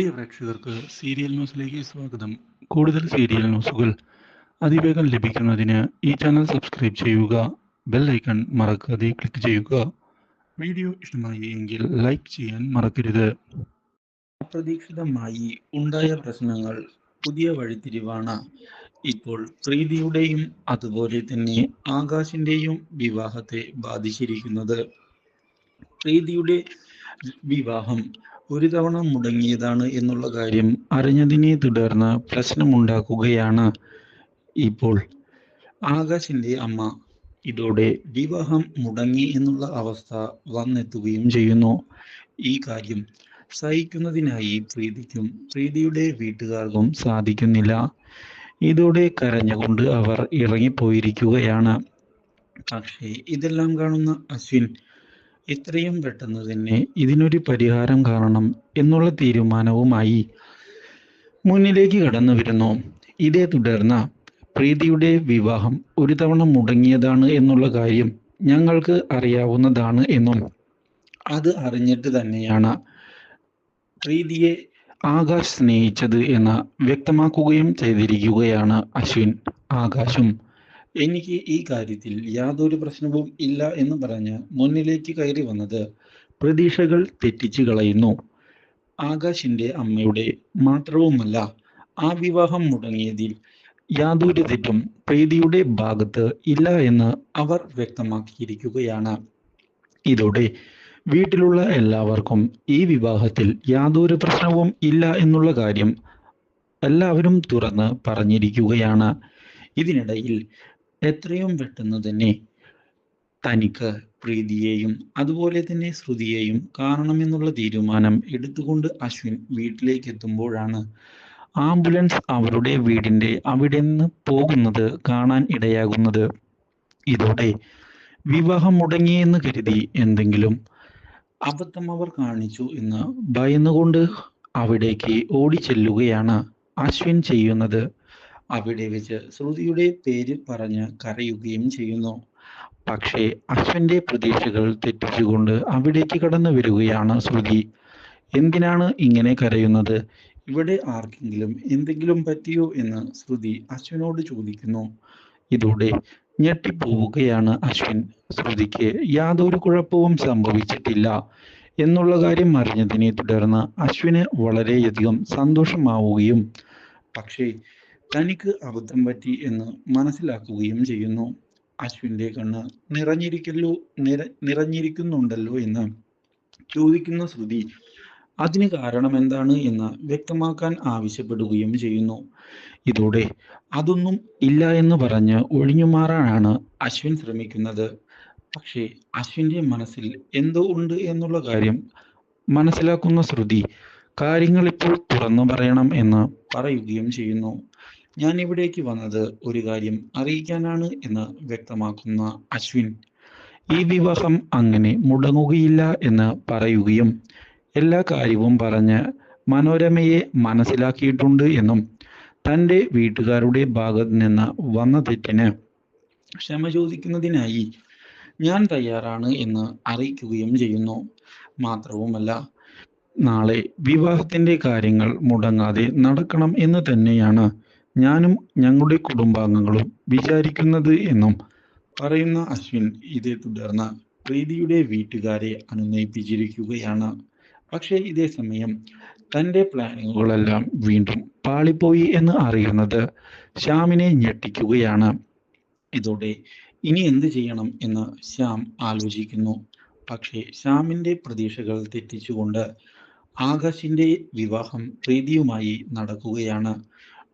പ്രിയ പ്രേക്ഷകർക്ക് സീരിയൽ ന്യൂസിലേക്ക് സ്വാഗതം. കൂടുതൽ സീരിയൽ ന്യൂസുകൾ അതിവേഗം ലഭിക്കുന്നതിന് ഈ ചാനൽ സബ്സ്ക്രൈബ് ചെയ്യുക ബെൽ ഐക്കൺ മറക്കാതെ ക്ലിക്ക് ചെയ്യുക. വീഡിയോ ഇഷ്ടമായി എങ്കിൽ ലൈക്ക് ചെയ്യാൻ മറക്കരുത്. അപ്രതീക്ഷിതമായി ഉണ്ടായ പ്രശ്നങ്ങൾ പുതിയ വഴിത്തിരിവാണ്. ഇപ്പോൾ പ്രീതിയുടെയും അതുപോലെ തന്നെ ആകാശിന്റെയും വിവാഹത്തെ ബാധിച്ചിരിക്കുന്നത്. പ്രീതിയുടെ വിവാഹം ഒരു തവണ മുടങ്ങിയതാണ് എന്നുള്ള കാര്യം അറിഞ്ഞതിനെ തുടർന്ന് പ്രശ്നമുണ്ടാക്കുകയാണ് ഇപ്പോൾ ആകാശിന്റെ അമ്മ. ഇതോടെ വിവാഹം മുടങ്ങി എന്നുള്ള അവസ്ഥ വന്നെത്തുകയും ചെയ്യുന്നു. ഈ കാര്യം സഹിക്കുന്നതിനായി പ്രീതിക്കും പ്രീതിയുടെ വീട്ടുകാർക്കും സാധിക്കുന്നില്ല. ഇതോടെ കരഞ്ഞുകൊണ്ട് അവർ ഇറങ്ങിപ്പോയിരിക്കുകയാണ്. പക്ഷേ ഇതെല്ലാം കാണുന്ന അശ്വിൻ എത്രയും പെട്ടെന്ന് തന്നെ ഇതിനൊരു പരിഹാരം കാണണം എന്നുള്ള തീരുമാനവുമായി മുന്നിലേക്ക് കടന്നു വരുന്നു. ഇതേ തുടർന്ന് പ്രീതിയുടെ വിവാഹം ഒരു തവണ മുടങ്ങിയതാണ് എന്നുള്ള കാര്യം ഞങ്ങൾക്ക് അറിയാവുന്നതാണ് എന്നും അത് അറിഞ്ഞിട്ട് തന്നെയാണ് പ്രീതിയെ ആകാശ് സ്നേഹിച്ചത് എന്ന് വ്യക്തമാക്കുകയും ചെയ്തിരിക്കുകയാണ് അശ്വിൻ. ആകാശും എനിക്ക് ഈ കാര്യത്തിൽ യാതൊരു പ്രശ്നവും ഇല്ല എന്ന് പറഞ്ഞ് മുന്നിലേക്ക് കയറി വന്നത് പ്രതീക്ഷകൾ തെറ്റിച്ചു കളയുന്നു. ആകാശിന്റെ അമ്മയുടെ മാത്രവുമല്ല ആ വിവാഹം മുടങ്ങിയതിൽ യാതൊരു തെറ്റും പ്രീതിയുടെ ഭാഗത്ത് ഇല്ല എന്ന് അവർ വ്യക്തമാക്കിയിരിക്കുകയാണ്. ഇതോടെ വീട്ടിലുള്ള എല്ലാവർക്കും ഈ വിവാഹത്തിൽ യാതൊരു പ്രശ്നവും ഇല്ല എന്നുള്ള കാര്യം എല്ലാവരും തുറന്ന് പറഞ്ഞിരിക്കുകയാണ്. ഇതിനിടയിൽ എത്രയും പെട്ടെന്ന് തന്നെ തനിക്ക് പ്രീതിയെയും അതുപോലെ തന്നെ ശ്രുതിയെയും കാണണമെന്നുള്ള തീരുമാനം എടുത്തുകൊണ്ട് അശ്വിൻ വീട്ടിലേക്ക് എത്തുമ്പോഴാണ് ആംബുലൻസ് അവരുടെ വീടിന്റെ അവിടെ നിന്ന് പോകുന്നത് കാണാൻ ഇടയാകുന്നത്. ഇതോടെ വിവാഹം മുടങ്ങിയെന്ന് കരുതി എന്തെങ്കിലും അബദ്ധം അവർ കാണിച്ചു എന്ന് ഭയന്നുകൊണ്ട് അവിടേക്ക് ഓടിച്ചെല്ലുകയാണ് അശ്വിൻ ചെയ്യുന്നത്. അവിടെ വെച്ച് ശ്രുതിയുടെ പേര് പറഞ്ഞ് കരയുകയും ചെയ്യുന്നു. പക്ഷേ അശ്വിന്റെ പ്രതീക്ഷകൾ തെറ്റിച്ചുകൊണ്ട് അവിടേക്ക് കടന്നു വരികയാണ് ശ്രുതി. എന്തിനാണ് ഇങ്ങനെ കരയുന്നത്? ഇവിടെ ആർക്കെങ്കിലും എന്തെങ്കിലും പറ്റിയോ എന്ന് ശ്രുതി അശ്വിനോട് ചോദിക്കുന്നു. ഇതോടെ ഞെട്ടിപ്പോവുകയാണ് അശ്വിൻ. ശ്രുതിക്ക് യാതൊരു കുഴപ്പവും സംഭവിച്ചിട്ടില്ല എന്നുള്ള കാര്യം അറിഞ്ഞതിനെ തുടർന്ന് അശ്വിന് വളരെയധികം സന്തോഷമാവുകയും. പക്ഷേ തനിക്ക് അബദ്ധം പറ്റി എന്ന് മനസ്സിലാക്കുകയും ചെയ്യുന്നു. അശ്വിന്റെ കണ്ണ് നിറഞ്ഞിരിക്കല്ലോ നിറ നിറഞ്ഞിരിക്കുന്നുണ്ടല്ലോ എന്ന് ചോദിക്കുന്ന ശ്രുതി അതിന് കാരണം എന്താണ്? എന്ന് വ്യക്തമാക്കാൻ ആവശ്യപ്പെടുകയും ചെയ്യുന്നു. ഇതോടെ അതൊന്നും ഇല്ല എന്ന് പറഞ്ഞ് ഒഴിഞ്ഞു മാറാനാണ് അശ്വിൻ ശ്രമിക്കുന്നത്. പക്ഷേ അശ്വിന്റെ മനസ്സിൽ എന്തോ ഉണ്ട് എന്നുള്ള കാര്യം മനസ്സിലാക്കുന്ന ശ്രുതി കാര്യങ്ങൾ ഇപ്പോൾ തുറന്നു പറയണം എന്ന് പറയുകയും ചെയ്യുന്നു. ഞാൻ ഇവിടേക്ക് വന്നത് ഒരു കാര്യം അറിയിക്കാനാണ് എന്ന് വ്യക്തമാക്കുന്ന അശ്വിൻ. ഈ വിവാഹം അങ്ങനെ മുടങ്ങുകയില്ല എന്ന് പറയുകയും എല്ലാ കാര്യവും പറഞ്ഞ് മനോരമയെ മനസ്സിലാക്കിയിട്ടുണ്ട് എന്നും തന്റെ വീട്ടുകാരുടെ ഭാഗത്ത് നിന്ന് വന്ന തെറ്റിന് ക്ഷമ ചോദിക്കുന്നതിനായി ഞാൻ തയ്യാറാണ് എന്ന് അറിയിക്കുകയും ചെയ്യുന്നു. മാത്രവുമല്ല നാളെ വിവാഹത്തിന്റെ കാര്യങ്ങൾ മുടങ്ങാതെ നടക്കണം എന്ന് തന്നെയാണ് ഞാനും ഞങ്ങളുടെ കുടുംബാംഗങ്ങളും വിചാരിക്കുന്നത് എന്നും പറയുന്ന അശ്വിൻ ഇതേ തുടർന്ന് പ്രീതിയുടെ വീട്ടുകാരെ അനുനയിപ്പിച്ചിരിക്കുകയാണ്. പക്ഷേ ഇതേ സമയം തന്റെ പ്ലാനിങ്ങുകളെല്ലാം വീണ്ടും പാളിപ്പോയി എന്ന് അറിയുന്നത് ശ്യാമിനെ ഞെട്ടിക്കുകയാണ്. ഇതോടെ ഇനി എന്ത് ചെയ്യണം എന്ന് ശ്യാം ആലോചിക്കുന്നു. പക്ഷേ ശ്യാമിന്റെ പ്രതീക്ഷകൾ തെറ്റിച്ചുകൊണ്ട് ആകാശിന്റെ വിവാഹം പ്രീതിയുമായി നടക്കുകയാണ്.